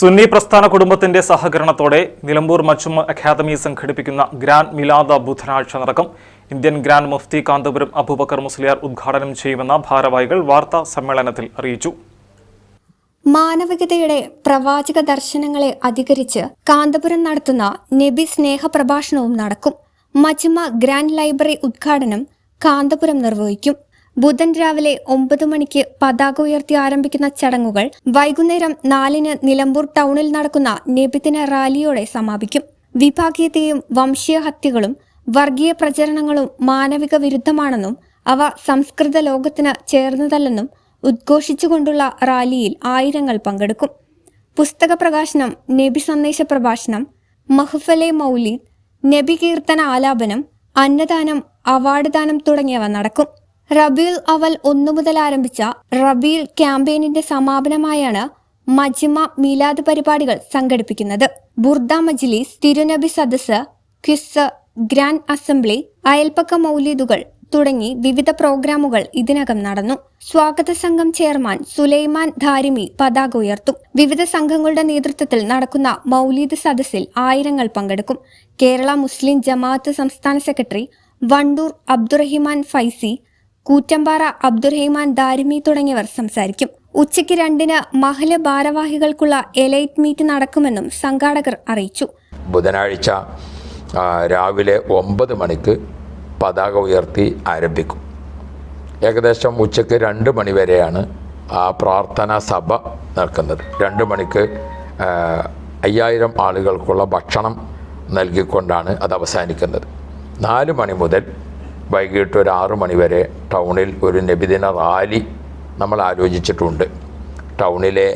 സുന്നി പ്രസ്ഥാന കുടുംബത്തിന്റെ സഹകരണത്തോടെ നിലമ്പൂർ മച്ചുമ്മ അക്കാദമി സംഘടിപ്പിക്കുന്ന ഗ്രാൻഡ് മിലാദ ബുധനാഴ്ച നടക്കും. ഇന്ത്യൻ ഗ്രാൻഡ് മുഫ്തി കാന്തപുരം അബൂബക്കർ മുസ്ലിയാർ ഉദ്ഘാടനം ചെയ്യുമെന്ന ഭാരവാഹികൾ വാർത്താ സമ്മേളനത്തിൽ അറിയിച്ചു. മാനവികതയുടെ പ്രവാചക ദർശനങ്ങളെ അധികരിച്ച് കാന്തപുരം നടത്തുന്ന നബി സ്നേഹ പ്രഭാഷണവും നടക്കും. മജ്മ ഗ്രാൻഡ് ലൈബ്രറി ഉദ്ഘാടനം കാന്തപുരം നിർവഹിക്കും. ബുധൻ രാവിലെ ഒമ്പത് മണിക്ക് പതാക ഉയർത്തി ആരംഭിക്കുന്ന ചടങ്ങുകൾ വൈകുന്നേരം നാലിന് നിലമ്പൂർ ടൗണിൽ നടക്കുന്ന നബിദിന റാലിയോടെ സമാപിക്കും. വിഭാഗീയതയും വംശീയ ഹത്യകളും വർഗീയ പ്രചരണങ്ങളും മാനവിക വിരുദ്ധമാണെന്നും അവ സംസ്കൃത ലോകത്തിന് ചേർന്നതല്ലെന്നും ഉദ്ഘോഷിച്ചുകൊണ്ടുള്ള റാലിയിൽ ആയിരങ്ങൾ പങ്കെടുക്കും. പുസ്തക പ്രകാശനം നബി സന്ദേശ പ്രഭാഷണം മഹ്ഫലെ മൗലീദ് നബി കീർത്തന ആലാപനം അന്നദാനം അവാർഡ് ദാനം തുടങ്ങിയവ നടക്കും. റബീൽ അവൽ ഒന്നു മുതൽ ആരംഭിച്ച റബീൽ ക്യാമ്പയിനിന്റെ സമാപനമായാണ് മജിമ മീലാദ് പരിപാടികൾ സംഘടിപ്പിക്കുന്നത്. ബുർദ മജ്ലിസ് തിരുനബി സദസ് ക്വിസ് ഗ്രാൻഡ് അസംബ്ലി അയൽപ്പക്ക മൗലീദുകൾ തുടങ്ങി വിവിധ പ്രോഗ്രാമുകൾ ഇതിനകം നടന്നു. സ്വാഗത സംഘം ചെയർമാൻ സുലൈമാൻ ധാരിമി പതാക ഉയർത്തും. വിവിധ സംഘങ്ങളുടെ നേതൃത്വത്തിൽ നടക്കുന്ന മൗലീദ് സദസ്സിൽ ആയിരങ്ങൾ പങ്കെടുക്കും. കേരള മുസ്ലിം ജമാഅത്ത് സംസ്ഥാന സെക്രട്ടറി വണ്ടൂർ അബ്ദുറഹിമാൻ ഫൈസി കൂറ്റമ്പാറ അബ്ദുറഹിമാൻ ദാരിമി തുടങ്ങിയവർ സംസാരിക്കും. ഉച്ചയ്ക്ക് രണ്ടിന് മഹല ഭാരവാഹികൾക്കുള്ള എലൈറ്റ് മീറ്റ് നടക്കുമെന്നും സംഘാടകർ അറിയിച്ചു. ബുധനാഴ്ച രാവിലെ ഒമ്പത് മണിക്ക് പതാക ഉയർത്തി ആരംഭിക്കും. ഏകദേശം ഉച്ചയ്ക്ക് രണ്ട് മണി വരെയാണ് ആ പ്രാർത്ഥനാ സഭ നടക്കുന്നത്. രണ്ട് മണിക്ക് അയ്യായിരം ആളുകൾക്കുള്ള ഭക്ഷണം നൽകിക്കൊണ്ടാണ് അത് അവസാനിക്കുന്നത്. നാല് മണി മുതൽ വൈകിട്ട് ഒരു ആറു മണിവരെ ടൗണിൽ ഒരു നബിദിന റാലി നമ്മൾ ആലോചിച്ചിട്ടുണ്ട്. ടൗണിലെ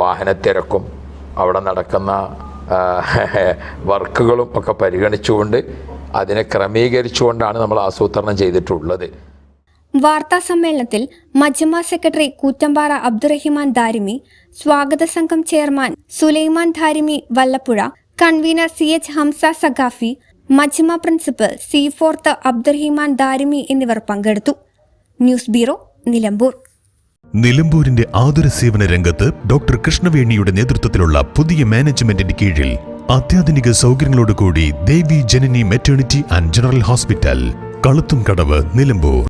വാഹനത്തിരക്കും അവിടെ നടക്കുന്ന വർക്കുകളും ഒക്കെ പരിഗണിച്ചുകൊണ്ട് അതിനെ ക്രമീകരിച്ചുകൊണ്ടാണ് നമ്മൾ ആസൂത്രണം ചെയ്തിട്ടുള്ളത്. വാർത്താ സമ്മേളനത്തിൽ മജ്മ സെക്രട്ടറി കൂറ്റമ്പാറ അബ്ദുറഹിമാൻ ധാരിമി സ്വാഗത സംഘം chairman Sulaiman Darimi Vallappuzha convener C H Hamsa Saqafi Majma principal C fourth Abdurahiman Darimi എന്നിവർ പങ്കെടുത്തു. News bureau Nilambur. നിലമ്പൂരിന്റെ ആതുര സേവന രംഗത്ത് ഡോക്ടർ കൃഷ്ണവേണിയുടെ നേതൃത്വത്തിലുള്ള പുതിയ മാനേജ്മെന്റിന്റെ കീഴിൽ അത്യാധുനിക സൗകര്യങ്ങളോടുകൂടി Devi Janani maternity and general hospital കളുത്തും കടവ് നിലമ്പൂർ.